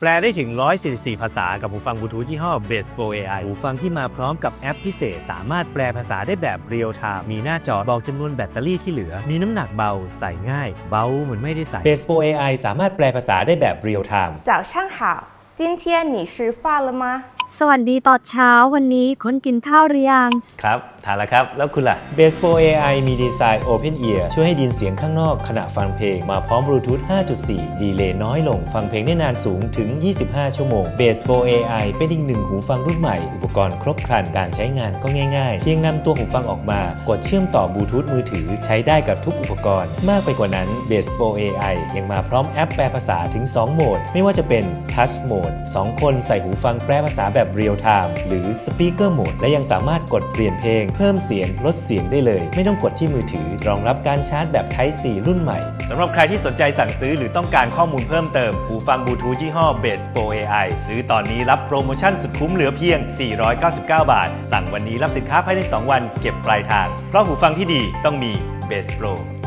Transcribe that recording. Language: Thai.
แปลได้ถึง 144 ภาษากับหูฟังบลูทูธยี่ห้อ b e s p o AI หูฟังที่มาพร้อมกับแอปพิเศษ สามารถแปลภาษาได้แบบเรียลไทม์ มีหน้าจอบอกจำนวนแบตเตอรี่ที่เหลือ มีน้ำหนักเบา ใส่ง่าย เบาเหมือนไม่ได้ใส่ b e s p o AI สามารถแปลภาษาได้แบบเรียลไทม์ จากช่างข่าว 今天你吃饭了吗？ สวัสดีตอนเช้าวันนี้คุณกินข้าวหรือยัง ครับทานแล้วครับ แล้วคุณล่ะ Base Pro AI มีดีไซน์ Open Ear ช่วยให้ดินเสียงข้างนอกขณะฟังเพลง มาพร้อมบลูทูธ 5.4 ดีเลย์น้อยลง ฟังเพลงได้นานสูงถึง 25 ชั่วโมง Base Pro AI เป็นอีกหนึ่งหูฟังรุ่นใหม่ อุปกรณ์ครบครันการใช้งานก็ง่ายๆ เพียงนำตัวหูฟังออกมา กดเชื่อมต่อบลูทูธมือถือใช้ได้กับทุกอุปกรณ์ มากไปกว่านั้น Base Pro AI ยังมาพร้อมแอปแปลภาษาถึง 2 โหมด ไม่ว่าจะเป็น Touch Mode 2 คนใส่หูฟังแปลภาษาแบบเรียลไทม์หรือ Speaker Mode และยังสามารถกดเปลี่ยนเพลง เพิ่มเสียงลดเสียงได้เลย ไม่ต้องกดที่มือถือ รองรับการชาร์จแบบ Type C รุ่นใหม่สำหรับใครที่สนใจสั่งซื้อหรือต้องการข้อมูลเพิ่มเติม หูฟังบลูทูธยี่ห้อ Base Pro AI ซื้อตอนนี้รับโปรโมชั่นสุดคุ้มเหลือเพียง 499 บาท สั่งวันนี้รับสินค้าภายใน 2 วัน เก็บปลายทาง เพราะหูฟังที่ดีต้องมี Base Pro